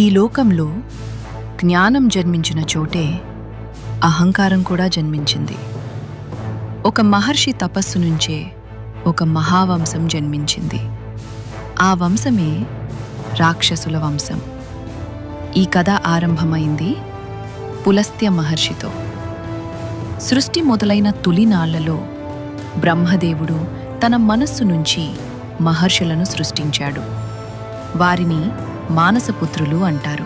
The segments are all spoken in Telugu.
ఈ లోకంలో జ్ఞానం జన్మించిన చోటే అహంకారం కూడా జన్మించింది. ఒక మహర్షి తపస్సు నుంచే ఒక మహావంశం జన్మించింది. ఆ వంశమే రాక్షసుల వంశం. ఈ కథ ఆరంభమైంది పులస్త్య మహర్షితో. సృష్టి మొదలైన తొలినాళ్ళలో బ్రహ్మదేవుడు తన మనస్సు నుంచి మహర్షులను సృష్టించాడు. వారిని మానసపుత్రులు అంటారు.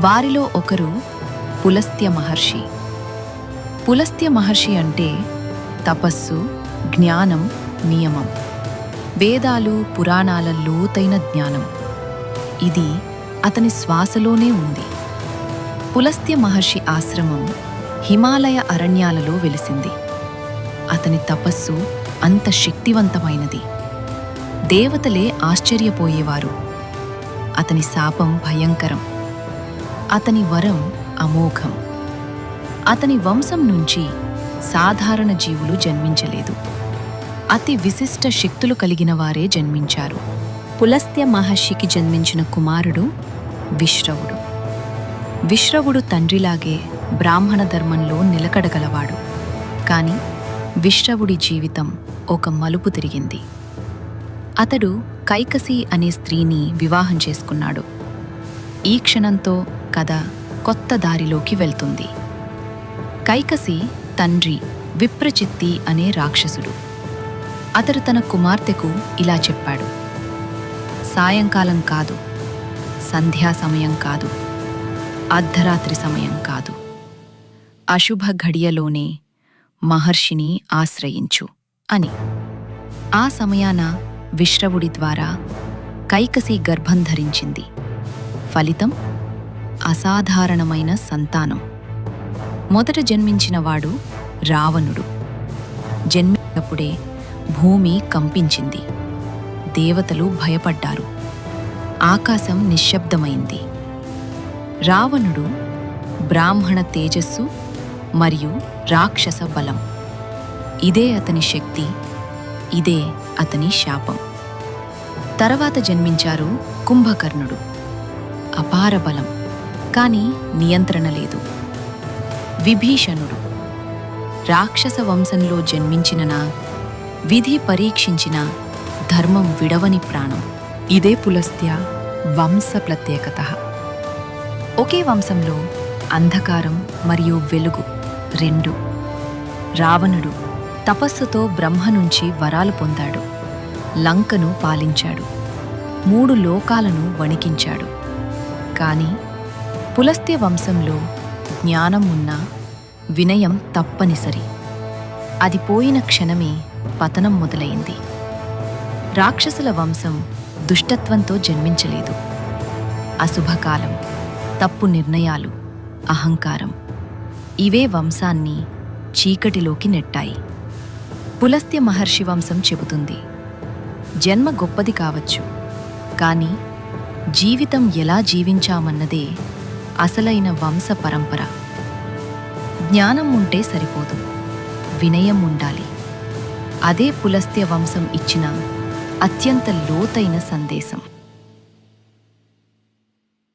వారిలో ఒకరు పులస్త్య మహర్షి. పులస్త్య మహర్షి అంటే తపస్సు జ్ఞానం నియమం. వేదాలు పురాణాల లోతైన జ్ఞానం. ఇది అతని శ్వాసలోనే ఉంది. పులస్త్య మహర్షి ఆశ్రమం హిమాలయ అరణ్యాలలో వెలిసింది. అతని తపస్సు అంత శక్తివంతమైనది. దేవతలే ఆశ్చర్యపోయేవారు. అతని శాపం భయంకరం. అతని వరం అమోఘం. అతని వంశం నుంచి సాధారణ జీవులు జన్మించలేదు. అతి విశిష్ట శక్తులు కలిగిన వారే జన్మించారు. పులస్త్య మహర్షికి జన్మించిన కుమారుడు విశ్రవుడు. విశ్రవుడు తండ్రిలాగే బ్రాహ్మణ ధర్మంలో నిలకడగలవాడు. కాని విశ్రవుడి జీవితం ఒక మలుపు తిరిగింది. అతడు కైకసి అనే స్త్రీని వివాహం చేసుకున్నాడు. ఈ క్షణంతో కథ కొత్త దారిలోకి వెళ్తుంది. కైకసి తండ్రి విప్రచిత్తి అనే రాక్షసుడు. అతడు తన కుమార్తెకు ఇలా చెప్పాడు. సాయంకాలం కాదు. సంధ్యా సమయం కాదు. అర్ధరాత్రి సమయం కాదు. అశుభ ఘడియలోనే మహర్షిని ఆశ్రయించు అని. ఆ సమయాన విశ్రవుడి ద్వారా కైకసి గర్భం ధరించింది. ఫలితం అసాధారణమైన సంతానం. మొదట జన్మించినవాడు రావణుడు. జన్మించినప్పుడే భూమి కంపించింది. దేవతలు భయపడ్డారు. ఆకాశం నిశ్శబ్దమైంది. రావణుడు బ్రాహ్మణ తేజస్సు మరియు రాక్షస బలం. ఇదే అతని శక్తి ఇదే అతని శాపం. తర్వాత జన్మించారు కుంభకర్ణుడు. అపార బలం కాని నియంత్రణ లేదు. విభీషణుడు. రాక్షస వంశంలో జన్మించిననా విధి పరీక్షించిన ధర్మం విడవని ప్రాణం. ఇదే పులస్త్య వంశ ప్రత్యేకత. ఒకే వంశంలో అంధకారం మరియు వెలుగు రెండు. రావణుడు తపస్సుతో బ్రహ్మ నుంచి వరాలు పొందాడు. లంకను పాలించాడు. మూడు లోకాలను వణికించాడు. కాని పులస్త్య వంశంలో జ్ఞానం ఉన్నా వినయం తప్పనిసరి. అది పోయిన క్షణమే పతనం మొదలైంది. రాక్షసుల వంశం దుష్టత్వంతో జన్మించలేదు. అశుభకాలం తప్పు నిర్ణయాలు అహంకారం ఇవే వంశాన్ని చీకటిలోకి నెట్టాయి. పులస్త్య మహర్షి వంశం చెబుతుంది. జన్మ గొప్పది కావచ్చు. కానీ జీవితం ఎలా జీవించామన్నదే అసలైన వంశ పరంపర. జ్ఞానం ఉంటే సరిపోదు. వినయం ఉండాలి. అదే పులస్త్య వంశం ఇచ్చిన అత్యంత లోతైన సందేశం.